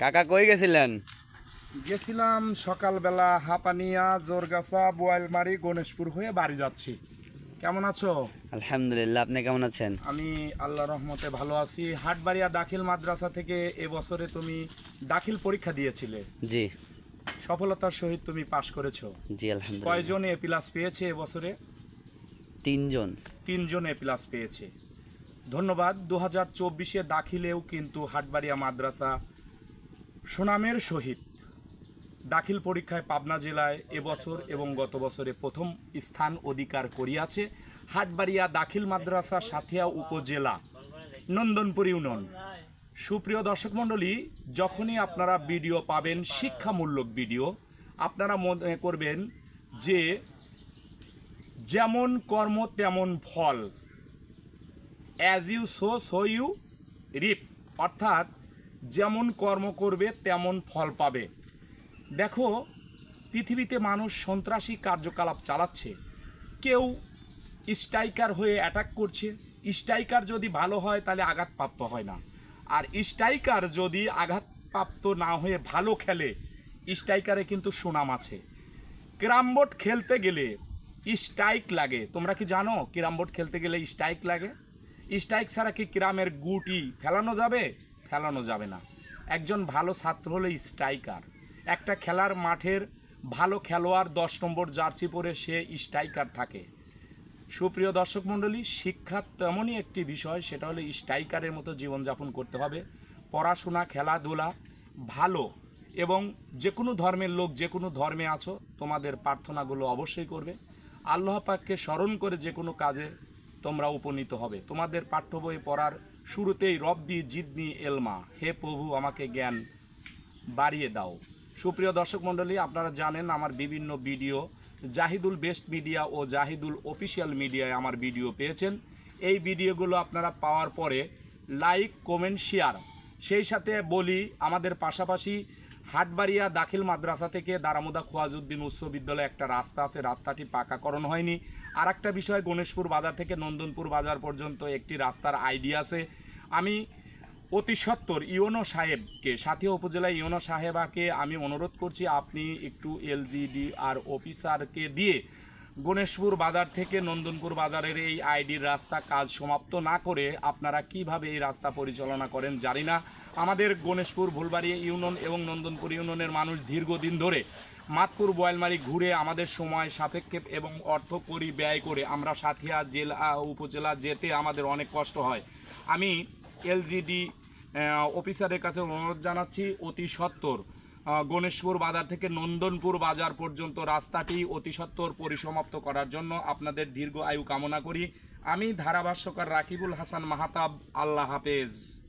কাকা কই গেছিলেন? গেছিলাম সকালবেলা হাপানিয়া জোরগাছা বোয়ালমারি গণেশপুর হয়ে বাড়ি যাচ্ছি। কেমন আছো? আলহামদুলিল্লাহ আপনি কেমন আছেন? আমি আল্লাহ রহমতে ভালো আছি। হাটবাড়িয়া দাখিল মাদ্রাসা থেকে এবছরে তুমি দাখিল পরীক্ষা দিয়েছিলে। জি। সফলতার সহিত তুমি পাশ করেছ। জি আলহামদুলিল্লাহ। কয়জন এ প্লাস পেয়েছে এবছরে? তিনজন। তিনজন এ প্লাস পেয়েছে। ধন্যবাদ। দু হাজার চব্বিশে দাখিলেও কিন্তু হাটবাড়িয়া মাদ্রাসা সুনামের সহিত দাখিল পরীক্ষায় পাবনা জেলায় এবছর এবং গত বছরে প্রথম স্থান অধিকার করিয়াছে হাটবাড়িয়া দাখিল মাদ্রাসা সাথিয়া উপজেলা, নন্দনপুর ইউনিয়ন। সুপ্রিয় দর্শক মণ্ডলী, যখনই আপনারা ভিডিও পাবেন, শিক্ষামূলক ভিডিও, আপনারা মনে করবেন যে যেমন কর্ম তেমন ফল। As you sow so you reap অর্থাৎ যেমন কর্ম করবে, তেমন ফল পাবে। দেখো, পৃথিবীতে মানুষ সন্ত্রাসী কার্যকলাপ চালাচ্ছে। কেউ স্ট্রাইকার হয়ে অ্যাটাক করছে। স্ট্রাইকার যদি ভালো হয়, তাহলে আঘাতপ্রাপ্ত হয় না। আর স্ট্রাইকার যদি আঘাতপ্রাপ্ত না হয়ে ভালো খেলে, স্ট্রাইকারে কিন্তু সুনাম আছে। ক্যারামবোর্ড খেলতে গেলে স্ট্রাইক লাগে। তোমরা কি জানো ক্যারামবোর্ড খেলতে গেলে স্ট্রাইক লাগে? স্ট্রাইক ছাড়া কি ক্রামের গুটি ফেলানো যাবে? ফেলানো যাবে না। একজন ভালো ছাত্র হলে স্ট্রাইকার। একটা খেলার মাঠের ভালো খেলোয়াড় দশ নম্বর জার্সি পরে সে স্ট্রাইকার থাকে। সুপ্রিয় দর্শক মণ্ডলী, শিক্ষা তেমনই একটি বিষয়, সেটা হলে স্ট্রাইকারের মতো জীবনযাপন করতে হবে। পড়াশোনা, খেলাধুলা ভালো এবং যে কোনো ধর্মের লোক যে কোনো ধর্মে আছো, তোমাদের প্রার্থনাগুলো অবশ্যই করবে। আল্লাহ পাককে স্মরণ করে যে কোনো কাজে তোমরা উপনীত হবে। তোমাদের পাঠ্য বই পড়ার শুরুতেই রব্বি জিদনি এলমা। হে প্রভু, আমাকে জ্ঞান বাড়িয়ে দাও। সুপ্রিয় দর্শক মণ্ডলী, আপনারা জানেন আমার বিভিন্ন ভিডিও। জাহিদুল বেস্ট মিডিয়া ও জাহিদুল অফিসিয়াল মিডিয়ায় আমার ভিডিও পেয়েছেন। এই ভিডিওগুলো আপনারা পাওয়ার পরে লাইক, কমেন্ট, শেয়ার। সেই সাথে বলি, আমাদের পাশাপাশি হাটবাড়িয়া দাখিল মাদ্রাসা থেকে দারামুদা খোয়াজুদ্দিন উচ্চ বিদ্যালয়ে একটা রাস্তা আছে। রাস্তাটি পাকাকরণ হয়নি। আর একটা বিষয়, গণেশপুর বাজার থেকে নন্দনপুর বাজার পর্যন্ত একটি রাস্তার আইডিয়া আছে। আমি অতি সত্তর ইউনো সাহেবকে, সাথী উপজেলা ইউনো সাহেবাকে আমি অনুরোধ করছি, আপনি একটু এলজিডি আর অফিসারকে দিয়ে গণেশপুর বাজার থেকে নন্দনপুর বাজারের এই আইডির রাস্তা কাজ সমাপ্ত না করে আপনারা কীভাবে এই রাস্তা পরিচালনা করেন জানি না। আমাদের গণেশপুর ভুলবাড়ি ইউনিয়ন এবং নন্দনপুর ইউনিয়নের মানুষ দীর্ঘদিন ধরে মাতপুর বয়ালমারি ঘুরে আমাদের সময় সাপেক্ষে এবং অর্থ করি ব্যয় করে আমরা সাথিয়া জেলা উপজেলা যেতে আমাদের অনেক কষ্ট হয়। আমি এলজিডি অফিসারের কাছে অনুরোধ জানাচ্ছি অতি সত্বর আহ, গণেশপুর বাজার থেকে নন্দনপুর বাজার পর্যন্ত রাস্তাটি অতি সত্বর পরিসমাপ্ত করার জন্য আপনাদের দীর্ঘ আয়ু কামনা করি। আমি ধারাভাষ্যকার রাকিবুল হাসান মাহাতাব, আল্লাহ হাফেজ।